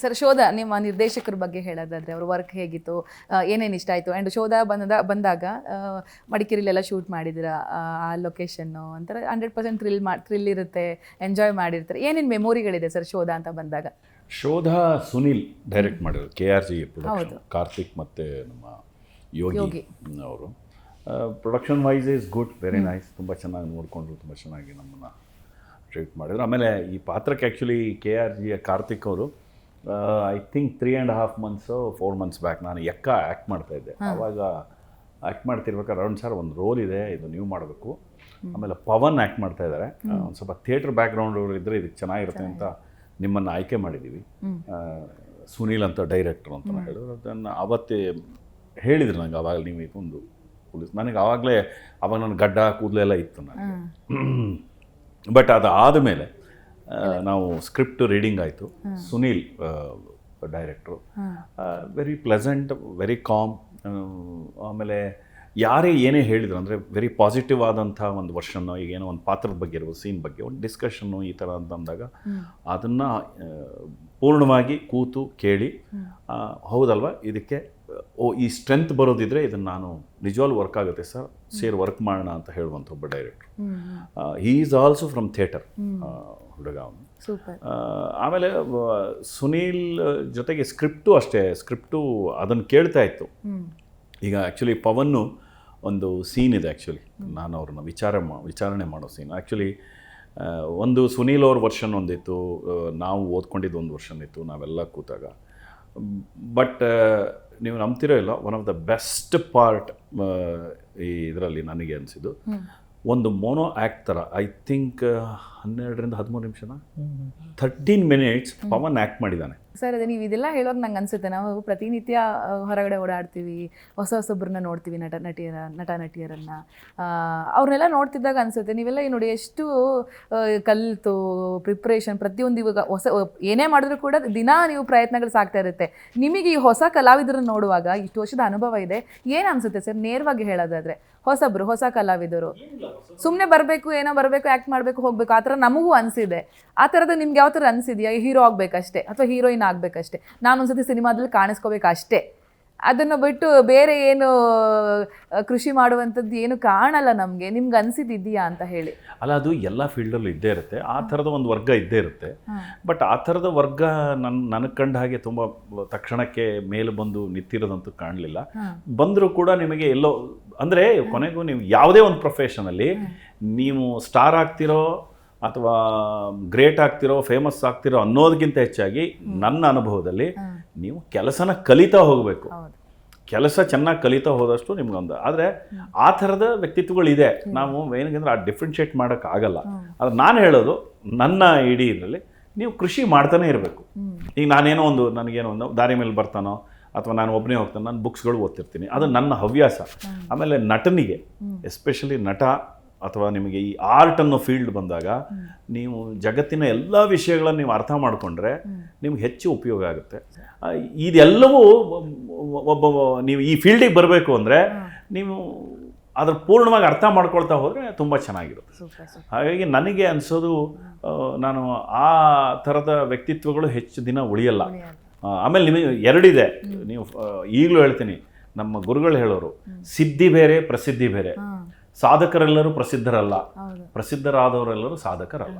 Sir ಶೋಧ ನಿಮ್ಮ ನಿರ್ದೇಶಕರ ಬಗ್ಗೆ ಹೇಳೋದಾದ್ರೆ ಅವ್ರ ವರ್ಕ್ ಹೇಗಿತ್ತು ಏನೇನು ಇಷ್ಟ ಆಯಿತು? ಆ್ಯಂಡ್ ಶೋಧ ಬಂದ ಬಂದಾಗ ಮಡಿಕೇರಿಲೆಲ್ಲ ಶೂಟ್ ಮಾಡಿದಿರ ಆ, ಲೊಕೇಶನ್ನು ಒಂಥರ ಹಂಡ್ರೆಡ್ ಪರ್ಸೆಂಟ್ ಥ್ರಿಲ್ ಮಾ ಥ್ರಿಲ್ ಇರುತ್ತೆ ಎಂಜಾಯ್ ಮಾಡಿರ್ತಾರೆ. ಏನೇನು ಮೆಮೊರಿಗಳಿದೆ ಸರ್ ಶೋಧ ಅಂತ ಬಂದಾಗ? ಶೋಧ ಸುನಿಲ್ ಡೈರೆಕ್ಟ್ ಮಾಡಿರೋದು K R G production Karthik ಮತ್ತು ನಮ್ಮ ಯೋಗಿ ಯೋಗಿ. ಅವರು. Production wise is good very nice ತುಂಬ ಚೆನ್ನಾಗಿ ನೋಡಿಕೊಂಡ್ರು ತುಂಬ ಚೆನ್ನಾಗಿ ನಮ್ಮನ್ನು ಟ್ರೀಟ್ ಮಾಡಿದ್ರು. ಆಮೇಲೆ ಈ ಪಾತ್ರಕ್ಕೆ ಆ್ಯಕ್ಚುಲಿ ಕೆ ಆರ್ ಜಿಯ ಕಾರ್ತಿಕ್ ಅವರು I think three and half months four months back ನಾನು ಎಕ್ಕ ಆ್ಯಕ್ಟ್ ಮಾಡ್ತಾ ಇದ್ದೆ. ಆವಾಗ ಆ್ಯಕ್ಟ್ ಮಾಡ್ತಿರ್ಬೇಕಾದ್ರೆ ಅರುಣ್ ಸರ್ ಒಂದು ರೋಲ್ ಇದೆ ಇದು ನೀವು ಮಾಡಬೇಕು. ಆಮೇಲೆ ಪವನ್ ಆ್ಯಕ್ಟ್ ಮಾಡ್ತಾ ಇದ್ದಾರೆ. ಒಂದು ಸ್ವಲ್ಪ ಥಿಯೇಟ್ರ್ ಬ್ಯಾಕ್ಗ್ರೌಂಡ್ ಇದ್ದರೆ ಇದಕ್ಕೆ ಚೆನ್ನಾಗಿರುತ್ತೆ ಅಂತ ನಿಮ್ಮನ್ನು ಆಯ್ಕೆ ಮಾಡಿದ್ದೀವಿ ಸುನೀಲ್ ಅಂತ ಡೈರೆಕ್ಟರ್ ಅಂತ ಹೇಳಿದ್ರು. ಅದನ್ನು ಅವತ್ತೇ ಹೇಳಿದ್ರು ನನಗೆ ಅವಾಗ ನೀವು ಇದೊಂದು ಪೊಲೀಸ್ ನನಗೆ ಆವಾಗಲೇ ಅವಾಗ ನನ್ನ ಗಡ್ಡ ಕೂದಲೆಲ್ಲ ಇತ್ತು ನನಗೆ. ಬಟ್ ಅದು ಆದಮೇಲೆ ನಾವು ಸ್ಕ್ರಿಪ್ಟ್ ರೀಡಿಂಗ್ ಆಯಿತು. Sunil director. Very pleasant very calm ಆಮೇಲೆ ಯಾರೇ ಏನೇ ಹೇಳಿದ್ರು ಅಂದರೆ ವೆರಿ ಪಾಸಿಟಿವ್ ಆದಂಥ ಒಂದು ವರ್ಷನ್ನು ಈಗ ಏನೋ ಒಂದು ಪಾತ್ರದ ಬಗ್ಗೆ ಇರ್ಬೋದು ಸೀನ್ ಬಗ್ಗೆ ಒಂದು ಡಿಸ್ಕಷನ್ನು ಈ ಥರ ಅಂತ ಅಂದಾಗ ಅದನ್ನು ಪೂರ್ಣವಾಗಿ ಕೂತು ಕೇಳಿ ಹೌದಲ್ವ? ಇದಕ್ಕೆ ಓ ಈ ಸ್ಟ್ರೆಂತ್ ಬರೋದಿದ್ರೆ ಇದನ್ನು ನಾನು ನಿಜವಾಗ್ಲು ವರ್ಕ್ ಆಗುತ್ತೆ ಸರ್ ಸೇರಿ ವರ್ಕ್ ಮಾಡೋಣ ಅಂತ ಹೇಳುವಂಥ ಒಬ್ಬ director. He is also from theatre ಹುಡುಗ ಅವನು. ಆಮೇಲೆ ಸುನೀಲ್ ಜೊತೆಗೆ ಸ್ಕ್ರಿಪ್ಟು ಅಷ್ಟೇ ಸ್ಕ್ರಿಪ್ಟು ಅದನ್ನು ಕೇಳ್ತಾ ಇತ್ತು. ಈಗ ಆ್ಯಕ್ಚುಲಿ ಪವನ್ನು ಒಂದು ಸೀನ್ ಇದೆ ಆ್ಯಕ್ಚುಲಿ ನಾನು ಅವ್ರನ್ನ ವಿಚಾರ ಮಾ ವಿಚಾರಣೆ ಮಾಡೋ ಸೀನ್ ಆ್ಯಕ್ಚುಲಿ ಒಂದು ಸುನೀಲ್ ಅವ್ರ ವರ್ಷನ್ ಒಂದಿತ್ತು ನಾವು ಓದ್ಕೊಂಡಿದ್ದು ಒಂದು ವರ್ಷನ್ ಇತ್ತು ನಾವೆಲ್ಲ ಕೂತಾಗ. ಬಟ್ ನೀವು ನಂಬ್ತಿರೋ ಇಲ್ಲ one of the best part ಈ ಇದರಲ್ಲಿ ನನಗೆ ಅನಿಸಿದ್ದು. ಒಂದು ಮೋನೋ ಆ್ಯಕ್ಟ್ ಥರ ಐ ಥಿಂಕ್ ಹನ್ನೆರಡರಿಂದ ಹದಿಮೂರು ನಿಮಿಷನ? ಥರ್ಟೀನ್ ಮಿನಿಟ್ಸ್ ಪವನ್ ಆ್ಯಕ್ಟ್ ಮಾಡಿದ್ದಾನೆ. ಸರ್, ಅದೇ ನೀವು ಇದೆಲ್ಲ ಹೇಳೋದು ನಂಗೆ ಅನ್ಸುತ್ತೆ. ನಾವು ಪ್ರತಿನಿತ್ಯ ಹೊರಗಡೆ ಓಡಾಡ್ತೀವಿ, ಹೊಸ ಹೊಸೊಬ್ಬರನ್ನ ನೋಡ್ತೀವಿ, ನಟ, ನಟಿಯರ, ನಟ, ನಟಿಯರನ್ನ. ಅವ್ರನ್ನೆಲ್ಲ ನೋಡ್ತಿದ್ದಾಗ ಅನ್ಸುತ್ತೆ, ನೀವೆಲ್ಲ ಈ ನೋಡಿ ಎಷ್ಟು ಕಲಿತು ಕಲ್ತು ಪ್ರಿಪ್ರೇಷನ್ ಪ್ರತಿಯೊಂದು ಇವಾಗ ಹೊಸ ಏನೇ ಮಾಡಿದ್ರು ಕೂಡ ದಿನ ನೀವು ಪ್ರಯತ್ನಗಳು ಸಾಕ್ತಾ ಇರುತ್ತೆ. ನಿಮಗೆ ಈ ಹೊಸ ಕಲಾವಿದರನ್ನ ನೋಡುವಾಗ ಇಷ್ಟು ವರ್ಷದ ಅನುಭವ ಇದೆ. ಏನು ಅನ್ಸುತ್ತೆ ಸರ್, ನೇರವಾಗಿ ಹೇಳೋದಾದ್ರೆ? ಹೊಸಬ್ರು, ಹೊಸ ಕಲಾವಿದರು. ಸುಮ್ಮನೆ ಬರಬೇಕು, ಏನೋ ಬರಬೇಕು ಆ್ಯಕ್ಟ್ ಮಾಡಬೇಕು, ಹೋಗಬೇಕು, ಆ ಥರ ನಮಗೂ ಅನಿಸಿದೆ. ಆ ಥರದ ನಿಮ್ಗೆ ಯಾವ ಥರ ಅನಿಸಿದೆಯಾ? ಹೀರೋ ಆಗಬೇಕಷ್ಟೇ, ಅಥವಾ ಹೀರೋಯಿನ್ ಆಗ್ಬೇಕಷ್ಟೇ. ನಾನು ಒಂದ್ಸತಿ ಸಿನಿಮಾದಲ್ಲಿ ಕಾಣಿಸ್ಕೋಬೇಕಷ್ಟೇ. ಅದನ್ನು ಬಿಟ್ಟು ಬೇರೆ ಏನು ಕೃಷಿ ಮಾಡುವಂಥದ್ದು ಏನು ಕಾಣಲ್ಲ ನಮಗೆ. ನಿಮ್ಗೆ ಅನಿಸಿದ್ದಿದೆಯಾ ಅಂತ ಹೇಳಿ. ಅಲ್ಲ ಅದು ಎಲ್ಲ ಫೀಲ್ಡಲ್ಲೂ ಇದ್ದೇ ಇರುತ್ತೆ. ಆ ಥರದ ಒಂದು ವರ್ಗ ಇದ್ದೇ ಇರುತ್ತೆ. ಬಟ್ ಆ ಥರದ ವರ್ಗ ನನ್ನ ನನಗೆ ಕಂಡ ಹಾಗೆ ತುಂಬ ತಕ್ಷಣಕ್ಕೆ ಮೇಲೆ ಬಂದು ನಿಂತಿರೋದಂತೂ ಕಾಣಲಿಲ್ಲ. ಬಂದರೂ ಕೂಡ ನಿಮಗೆ ಎಲ್ಲೋ ಅಂದರೆ ಕೊನೆಗೂ ನೀವು ಯಾವುದೇ ಒಂದು ಪ್ರೊಫೆಷನಲ್ಲಿ ನೀವು ಸ್ಟಾರ್ ಆಗ್ತಿರೋ ಅಥವಾ ಗ್ರೇಟ್ ಆಗ್ತಿರೋ ಫೇಮಸ್ ಆಗ್ತಿರೋ ಅನ್ನೋದಕ್ಕಿಂತ ಹೆಚ್ಚಾಗಿ ನನ್ನ ಅನುಭವದಲ್ಲಿ ನೀವು ಕೆಲಸನ ಕಲಿತಾ ಹೋಗಬೇಕು. ಕೆಲಸ ಚೆನ್ನಾಗಿ ಕಲಿತಾ ಹೋದಷ್ಟು ನಿಮ್ಗೊಂದು. ಆದರೆ ಆ ಥರದ ವ್ಯಕ್ತಿತ್ವಗಳಿದೆ ನಾವು ಏನಕ್ಕೆ ಆ ಡಿಫ್ರೆನ್ಷಿಯೇಟ್ ಮಾಡೋಕ್ಕಾಗಲ್ಲ ಆದರೆ ನಾನು ಹೇಳೋದು ನನ್ನ ಇಡೀ ಇದರಲ್ಲಿ ನೀವು ಕೃಷಿ ಮಾಡ್ತಾನೆ ಇರಬೇಕು. ಈಗ ನಾನೇನೋ ಒಂದು ನನಗೇನೋ ಒಂದು ದಾರಿ ಮೇಲೆ ಬರ್ತಾನೋ ಅಥವಾ ನಾನು ಒಬ್ಬನೇ ಹೋಗ್ತಾನೆ ನಾನು ಬುಕ್ಸ್ಗಳು ಓದ್ತಿರ್ತೀನಿ. ಅದು ನನ್ನ ಹವ್ಯಾಸ. ಆಮೇಲೆ ನಟನಿಗೆ ಎಸ್ಪೆಷಲಿ ನಟ ಅಥವಾ ನಿಮಗೆ ಈ ಆರ್ಟ್ ಅನ್ನೋ ಫೀಲ್ಡ್ ಬಂದಾಗ ನೀವು ಜಗತ್ತಿನ ಎಲ್ಲ ವಿಷಯಗಳನ್ನು ನೀವು ಅರ್ಥ ಮಾಡಿಕೊಂಡ್ರೆ ನಿಮ್ಗೆ ಹೆಚ್ಚು ಉಪಯೋಗ ಆಗುತ್ತೆ. ಇದೆಲ್ಲವೂ ಒಬ್ಬ ನೀವು ಈ ಫೀಲ್ಡಿಗೆ ಬರಬೇಕು ಅಂದರೆ ನೀವು ಅದ್ರ ಪೂರ್ಣವಾಗಿ ಅರ್ಥ ಮಾಡ್ಕೊಳ್ತಾ ಹೋದರೆ ತುಂಬ ಚೆನ್ನಾಗಿರುತ್ತೆ. ಹಾಗಾಗಿ ನನಗೆ ಅನಿಸೋದು ನಾನು ಆ ಥರದ ವ್ಯಕ್ತಿತ್ವಗಳು ಹೆಚ್ಚು ದಿನ ಉಳಿಯಲ್ಲ. ಆಮೇಲೆ ನಿಮಗೆ ಎರಡಿದೆ. ನೀವು ಈಗಲೂ ಹೇಳ್ತೀನಿ ನಮ್ಮ ಗುರುಗಳು ಹೇಳೋರು ಸಿದ್ಧಿ ಬೇರೆ ಪ್ರಸಿದ್ಧಿ ಬೇರೆ. ಸಾಧಕರೆಲ್ಲರೂ ಪ್ರಸಿದ್ಧರಲ್ಲ. ಪ್ರಸಿದ್ಧರಾದವರೆಲ್ಲರೂ ಸಾಧಕರಲ್ಲ.